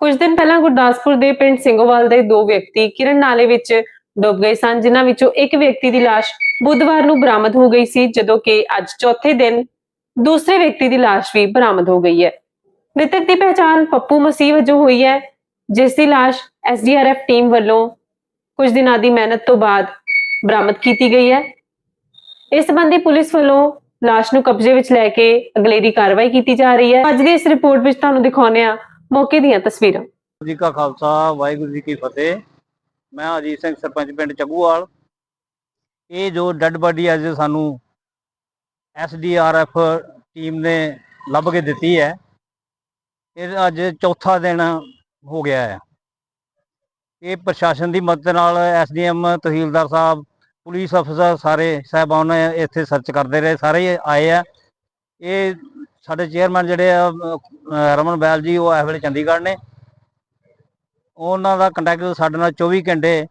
ਕੁਝ ਦਿਨ ਪਹਿਲਾਂ ਗੁਰਦਾਸਪੁਰ ਦੇ ਪਿੰਡ ਸਿੰਘੋਵਾਲ ਦੇ ਦੋ ਵਿਅਕਤੀ ਕਿਰਨ ਨਾਲੇ ਵਿੱਚ ਡੁੱਬ ਗਏ ਸਨ, ਜਿਨ੍ਹਾਂ ਵਿੱਚੋਂ ਇੱਕ ਵਿਅਕਤੀ ਦੀ ਲਾਸ਼ ਬੁੱਧਵਾਰ ਨੂੰ ਬਰਾਮਦ ਹੋ ਗਈ ਸੀ, ਜਦੋਂ ਕਿ ਅੱਜ ਚੌਥੇ ਦਿਨ ਦੂਸਰੇ ਵਿਅਕਤੀ ਦੀ ਲਾਸ਼ ਵੀ ਬਰਾਮਦ ਹੋ ਗਈ ਹੈ। ਮ੍ਰਿਤਕ ਦੀ ਪਛਾਣ ਪੱਪੂ ਮਸੀਹ ਵਜੋਂ ਹੋਈ ਹੈ, ਜਿਸ ਦੀ ਲਾਸ਼ ਐਸਡੀਆਰਐਫ ਟੀਮ ਵੱਲੋਂ ਕੁਝ ਦਿਨਾਂ ਦੀ ਮਿਹਨਤ ਤੋਂ ਬਾਅਦ ਬਰਾਮਦ ਕੀਤੀ ਗਈ ਹੈ। ਇਸ ਸੰਬੰਧੀ ਪੁਲਿਸ ਵੱਲੋਂ ਲਾਸ਼ ਨੂੰ ਕਬਜ਼ੇ ਵਿੱਚ ਲੈ ਕੇ ਅਗਲੇਰੀ ਕਾਰਵਾਈ ਕੀਤੀ ਜਾ ਰਹੀ ਹੈ। ਅੱਜ ਦੀ ਇਸ ਰਿਪੋਰਟ ਵਿੱਚ ਤੁਹਾਨੂੰ ਦਿਖਾਉਂਦੇ ਆ ਮੌਕੇ ਦੀਆਂ ਤਸਵੀਰਾਂ। ਜੀ ਕਾ ਖਾਲਸਾ, ਵਾਹਿਗੁਰੂ ਜੀ ਕੀ ਫਤਿਹ। ਮੈਂ ਅਜੀਤ ਸਿੰਘ, ਸਰਪੰਚ ਪਿੰਡ ਚੱਗੂਵਾਲ। ਇਹ ਜੋ ਡੈੱਡ ਬਾਡੀ ਅੱਜ ਸਾਨੂੰ ਐਸਡੀਆਰਐਫ ਟੀਮ ਨੇ ਲੱਭ ਕੇ ਦਿੱਤੀ ਹੈ, ਇਹ ਅੱਜ ਚੌਥਾ ਦਿਨ ਹੋ ਗਿਆ ਹੈ। ਇਹ ਪ੍ਰਸ਼ਾਸਨ ਦੀ ਮਦਦ ਨਾਲ ਐਸਡੀਐਮ ਤਹਿਸੀਲਦਾਰ ਸਾਹਿਬ, ਪੁਲਿਸ ਅਫਸਰ ਸਾਰੇ ਸਾਹਿਬਾਨ ਇੱਥੇ ਸਰਚ ਕਰਦੇ ਰਹੇ, ਸਾਰੇ ਆਏ ਆ। ਇਹ ਸਾਡੇ ਚੇਅਰਮੈਨ ਜਿਹੜੇ ਆ ਅਹ ਰਮਨ ਬੈਲ ਜੀ ਉਹ ਇਸ ਵੇਲੇ ਚੰਡੀਗੜ੍ਹ ਨੇ। ਉਹਨਾਂ ਦਾ ਕੰਟੈਕਟ ਸਾਡੇ ਨਾਲ 24 ਘੰਟੇ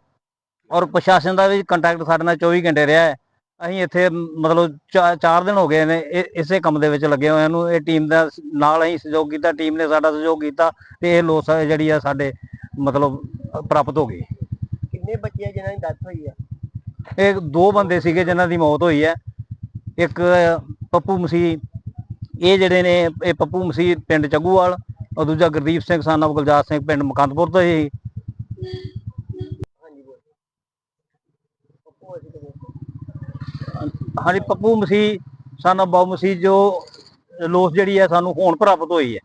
ਔਰ ਪ੍ਰਸ਼ਾਸਨ ਦਾ ਵੀ ਕੰਟੈਕਟ ਸਾਡੇ ਨਾਲ 24 ਘੰਟੇ ਰਿਹਾ ਹੈ। ਅਸੀਂ ਇੱਥੇ ਮਤਲਬ 4 ਦਿਨ ਹੋ ਗਏ ਨੇ ਇਹ- ਇਸੇ ਕੰਮ ਦੇ ਵਿੱਚ ਲੱਗੇ ਹੋਇਆਂ ਨੂੰ ਇਹ ਟੀਮ ਦਾ ਸ- ਨਾਲ ਅਸੀਂ ਸਹਿਯੋਗ ਕੀਤਾ ਟੀਮ ਨੇ ਸਾਡਾ ਸਹਿਯੋਗ ਕੀਤਾ ਤੇ ਇਹ ਲੋਸ ਜਿਹੜੀ ਆ ਸਾਡੇ ਮਤਲਬ ਅ, ਪ੍ਰਾਪਤ ਹੋ ਗਈ। ਕਿੰਨੇ ਬੱਚੇ ਆ ਜਿਨ੍ਹਾਂ ਦੀ ਡੈਥ ਹੋਈ ਆ? ਇਹ ਦੋ ਬੰਦੇ ਸੀਗੇ ਜਿਨ੍ਹਾਂ ਦੀ ਮੌਤ ਹੋਈ ਹੈ। ਇੱਕ ਪੱਪੂ ਮਸੀਹ ਇਹ ਜਿਹੜੇ ਨੇ ਇਹ ਪੱਪੂ ਮਸੀਹ ਪਿੰਡ ਚੱਗੂਵਾਲ ਔਰ ਦੂਜਾ ਗੁਰਦੀਪ ਸਿੰਘ ਸਾਨਾ ਗੁਲਜਾਰ ਸਿੰਘ ਪਿੰਡ ਮਕੰਦਪੁਰ ਤੋਂ ਹੀ ਹਾਂਜੀ ਪੱਪੂ ਮਸੀਹ ਸਾਨਾ ਬਾਉ ਮਸੀਹ ਜੋ ਲੋਸ ਜਿਹੜੀ ਹੈ ਸਾਨੂੰ ਹੁਣ ਪ੍ਰਾਪਤ ਹੋਈ ਹੈ।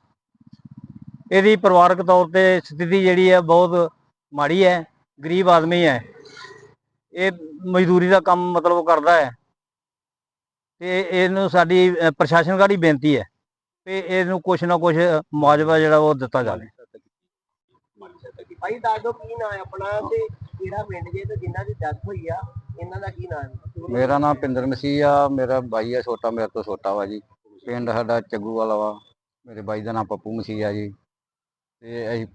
ਇਹਦੀ ਪਰਿਵਾਰਕ ਤੌਰ ਤੇ ਸਥਿਤੀ ਜਿਹੜੀ ਹੈ ਬਹੁਤ ਮਾੜੀ ਹੈ ਗਰੀਬ ਆਦਮੀ ਹੈ। ਇਹ ਮਜ਼ਦੂਰੀ ਦਾ ਕੰਮ ਮਤਲਬ ਕਰਦਾ ਹੈ। ਤੇ ਇਹਨੂੰ ਸਾਡੀ ਪ੍ਰਸ਼ਾਸਨ ਗਾੜੀ ਬੇਨਤੀ ਹੈ ਤੇ ਇਹਨੂੰ ਕੁਛ ਨਾ ਕੁਛ ਮੁਆਵਜ਼ਾ ਜਿਹੜਾ ਉਹ ਦਿੱਤਾ ਜਾਵੇ। ਭਾਈ ਦੱਸ ਦਿਓ ਕੀ ਨਾਂ ਹੈ ਆਪਣਾ ਤੇ ਕਿਹੜਾ ਪਿੰਡ ਜੇ ਤੇ ਜਿਨ੍ਹਾਂ ਦੀ ਡੈਥ ਹੋਈ ਆ ਇਹਨਾਂ ਦਾ ਕੀ ਨਾਂ ਹੈ? ਮੇਰਾ ਨਾਮ ਪਿੰਦਰ ਮਸੀਹ ਆ ਮੇਰਾ ਬਾਈ ਆ ਛੋਟਾ ਮੇਰੇ ਤੋਂ ਛੋਟਾ ਵਾ ਜੀ। ਪਿੰਡ ਸਾਡਾ ਚੱਗੂ ਵਾਲਾ ਵਾ ਮੇਰੇ ਬਾਈ ਦਾ ਨਾਮ ਪੱਪੂ ਮਸੀਹ ਆ ਜੀ। ਤੇ ਅਸੀਂ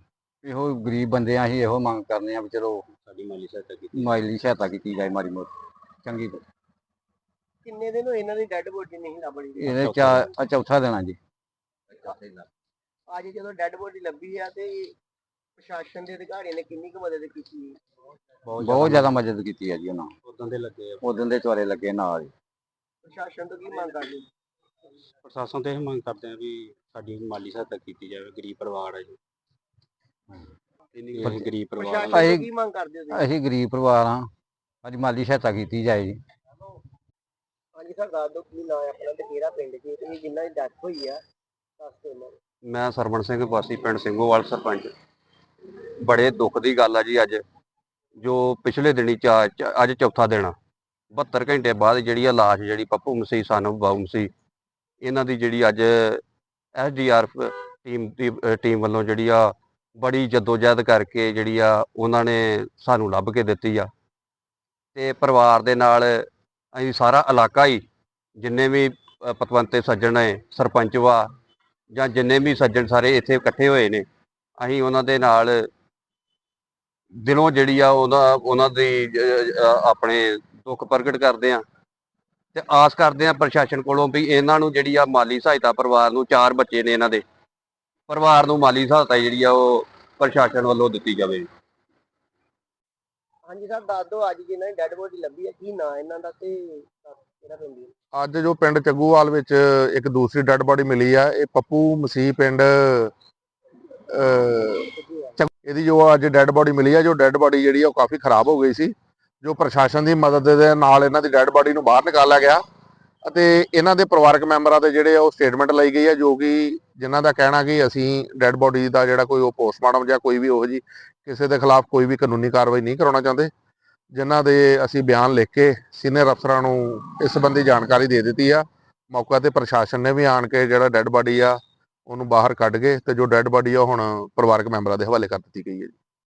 ਇਹੋ ਗਰੀਬ ਬੰਦੇ ਆ ਅਸੀਂ ਇਹੋ ਮੰਗ ਕਰਨੇ ਆ ਵੀ ਚਲੋ ਸਾਡੀ ਮਾਲੀ ਸਹਾਇਤਾ ਕੀਤੀ। ਮਾਲੀ ਸਹਾਇਤਾ ਕੀਤੀ ਜਾਏ ਮਾਰੀ ਮੋਟੀ ਚੰਗੀ ਕਿੰਨੇ ਦਿਨ ਹੋਏ ਇਹਨਾਂ ਦੀ ਡੈੱਡ ਬੋਡੀ ਨਹੀਂ ਲੱਭਣੀ? ਇਹਦੇ ਚਾ ਆ ਚੌਥਾ ਦਿਨ ਆ ਜੀ। ਅੱਜ ਜਦੋਂ ਡੈੱਡ ਬੋਡੀ ਲੱਭੀ ਆ ਤੇ ਪ੍ਰਸ਼ਾਸਨ ਦੇ ਅਧਿਕਾਰੀਆਂ ਨੇ ਕਿੰਨੀ ਕੁ ਮਦਦ ਕੀਤੀ? ਬਹੁਤ ਜ਼ਿਆਦਾ ਮਦਦ ਕੀਤੀ ਹੈ ਜੀ ਉਹਨਾਂ ਉਦੋਂ ਦੇ ਲੱਗੇ ਉਦੋਂ ਦੇ ਚਵਾਰੇ ਲੱਗੇ ਨਾਲ ਜੀ ਪ੍ਰਸ਼ਾਸਨ ਤੋਂ ਕੀ ਮੰਗ ਕਰਦੇ? ਪ੍ਰਸ਼ਾਸਨ ਤੇ ਇਹ ਮੰਗ ਕਰਦੇ ਆ ਵੀ ਸਾਡੀ ਮਾਲੀ ਸਹਾਇਤਾ ਕੀਤੀ ਜਾਵੇ ਗਰੀਬ ਪਰਿਵਾਰ ਹੈ ਜੀ। ਅਸੀਂ ਗਰੀਬ ਪ੍ਰਸ਼ਾਸਨ ਤੋਂ ਅਸੀਂ- ਕੀ ਮੰਗ ਕਰਦੇ ਹੋ ਤੁਸੀਂ? ਅਸੀਂ ਗਰੀਬ ਪਰਿਵਾਰ ਆ ਸਾਡੀ ਮਾਲੀ ਸਹਾਇਤਾ ਕੀਤੀ ਜਾਏ ਜੀ। ਹਾਂਜੀ ਸਰ ਦੱਸ ਦਿਓ ਕੀ ਨਾਂ ਹੈ ਆਪਣਾ ਤੇ ਕਿਹੜਾ ਪਿੰਡ ਜੇ ਤੇ ਜਿਨ੍ਹਾਂ ਦੀ ਡੈਥ ਹੋਈ ਆ, ਦੱਸ ਦਿਓ ਇਹਨਾਂ ਨੂੰ। ਮੈਂ ਸਰਵਣ ਸਿੰਘ ਵਾਸੀ, ਪਿੰਡ ਸਿੰਘੋਵਾਲ ਸਰਪੰਚ। ਬੜੇ ਦੁੱਖ ਦੀ ਗੱਲ ਆ ਜੀ ਅੱਜ, ਜੋ ਪਿਛਲੇ ਦਿਨੀ ਚਾ- ਚ- ਅੱਜ ਚੌਥਾ ਦਿਨ ਆ। 72 ਘੰਟੇ ਬਾਅਦ ਜਿਹੜੀ ਆ ਲਾਸ਼ ਜਿਹੜੀ ਪੱਪੂ ਮਸੀਹ ਸਾਨੂੰ ਬਾਉ ਮਸੀਹ, ਇਹਨਾਂ ਦੀ ਜਿਹੜੀ ਅੱਜ ਐਸਡੀਆਰਐਫ ਟੀਮ ਦੀ ਅਹ ਟੀਮ ਵੱਲੋਂ ਜਿਹੜੀ ਆ ਬੜੀ ਜਦੋਜਹਿਦ ਕਰਕੇ ਜਿਹੜੀ ਆ ਉਹਨਾਂ ਨੇ ਸਾਨੂੰ ਲੱਭ ਕੇ ਦਿੱਤੀ ਆ। ਤੇ ਪਰਿਵਾਰ ਦੇ ਨਾਲ ਅਸੀਂ ਸਾਰਾ ਇਲਾਕਾ ਹੀ ਜਿੰਨੇ ਵੀ ਪਤਵੰਤੇ ਸੱਜਣ ਨੇ, ਸਰਪੰਚ ਵਾ ਜਾਂ ਜਿੰਨੇ ਵੀ ਸੱਜਣ ਸਾਰੇ ਇੱਥੇ ਇਕੱਠੇ ਹੋਏ ਨੇ, ਅਸੀਂ ਉਹਨਾਂ ਦੇ ਨਾਲ ਦਿਲੋਂ ਜਿਹੜੀ ਆ ਉਹਨਾਂ ਉਹਨਾਂ ਦੀ ਆਪਣੇ ਦੁੱਖ ਪ੍ਰਗਟ ਕਰਦੇ ਆ ਤੇ ਆਸ ਕਰਦੇ ਆ ਪ੍ਰਸ਼ਾਸਨ ਕੋਲੋਂ ਵੀ ਇਹਨਾਂ ਨੂੰ ਜਿਹੜੀ ਆ ਮਾਲੀ ਸਹਾਇਤਾ ਪਰਿਵਾਰ ਨੂੰ, ਚਾਰ ਬੱਚੇ ਨੇ ਇਹਨਾਂ ਦੇ, ਪਰਿਵਾਰ ਨੂੰ ਮਾਲੀ ਸਹਾਇਤਾ ਜਿਹੜੀ ਆ ਉਹ ਪ੍ਰਸ਼ਾਸਨ ਵੱਲੋਂ ਦਿੱਤੀ ਜਾਵੇ। ਹਾਂਜੀ ਸਰ ਦੱਸ ਦਿਓ ਅੱਜ ਜਿਨ੍ਹਾਂ ਦੀ ਡੈੱਡ ਬੋਡੀ ਲੱਭੀ ਆ ਕੀ ਆਂ ਇਹਨਾਂ ਦਾ ਤੇ ਕਿਹੜਾ ਪਿੰਡ ਜੀ ਅੱਜ ਜੋ ਪਿੰਡ ਚੱਗੂਵਾਲ ਵਿੱਚ ਇੱਕ ਦੂਸਰੀ ਡੈੱਡ ਬਾਡੀ ਮਿਲੀ ਆ ਇਹ ਪੱਪੂ ਮਸੀਹ ਪਿੰਡ ਅਹ, ਚੱਗ- ਇਹਦੀ ਜੋ ਅੱਜ ਡੈੱਡ ਬਾਡੀ ਮਿਲੀ ਆ ਜੋ ਡੈੱਡ ਬਾਡੀ ਜਿਹੜੀ ਆ ਉਹ ਕਾਫੀ ਖਰਾਬ ਹੋ ਗਈ ਸੀ ਜੋ ਪ੍ਰਸ਼ਾਸਨ ਦੀ ਮਦਦ ਦੇ ਨਾਲ ਇਹਨਾਂ ਦੀ ਡੈੱਡ ਬਾਡੀ ਨੂੰ ਬਾਹਰ ਨਿਕਾਲਿਆ ਗਿਆ। ਅਤੇ ਇਹਨਾਂ ਦੇ ਪਰਿਵਾਰਕ ਮੈਂਬਰਾਂ ਦੇ ਜਿਹੜੇ ਆ ਉਹ ਸਟੇਟਮੈਂਟ ਲਈ ਗਈ ਆ, ਜੋ ਕਿ ਜਿਨ੍ਹਾਂ ਦਾ ਕਹਿਣਾ ਕਿ ਅਸੀਂ ਡੈੱਡ ਬੋਡੀ ਦਾ ਜਿਹੜਾ ਕੋਈ ਉਹ ਪੋਸਟਮਾਰਟਮ ਜਾਂ ਕੋਈ ਵੀ ਉਹ ਜੀ, ਕਿਸੇ ਦੇ ਖਿਲਾਫ ਕੋਈ ਵੀ ਕਾਨੂੰਨੀ ਕਾਰਵਾਈ ਨਹੀਂ ਕਰਾਉਣਾ ਚਾਹੁੰਦੇ, ਜਿਨ੍ਹਾਂ ਦੇ ਅਸੀਂ ਬਿਆਨ ਲਿਖ ਕੇ ਸੀਨੀਅਰ ਅਫਸਰਾਂ ਨੂੰ ਇਸ ਸੰਬੰਧੀ ਜਾਣਕਾਰੀ ਦੇ ਦਿੱਤੀ ਆ। ਮੌਕਾ ਤੇ ਪ੍ਰਸ਼ਾਸਨ ਨੇ ਵੀ ਆਣ ਕੇ ਜਿਹੜਾ ਡੈੱਡ ਬਾਡੀ ਆ, ਉਹਨੂੰ ਬਾਹਰ ਕੱਢ ਕੇ ਤੇ ਜੋ ਡੈੱਡ ਬਾਡੀ ਆ ਉਹ ਹੁਣ ਪਰਿਵਾਰਕ ਮੈਂਬਰਾਂ ਦੇ ਹਵਾਲੇ ਕਰ ਦਿੱਤੀ ਗਈ ਹੈ ਜੀ।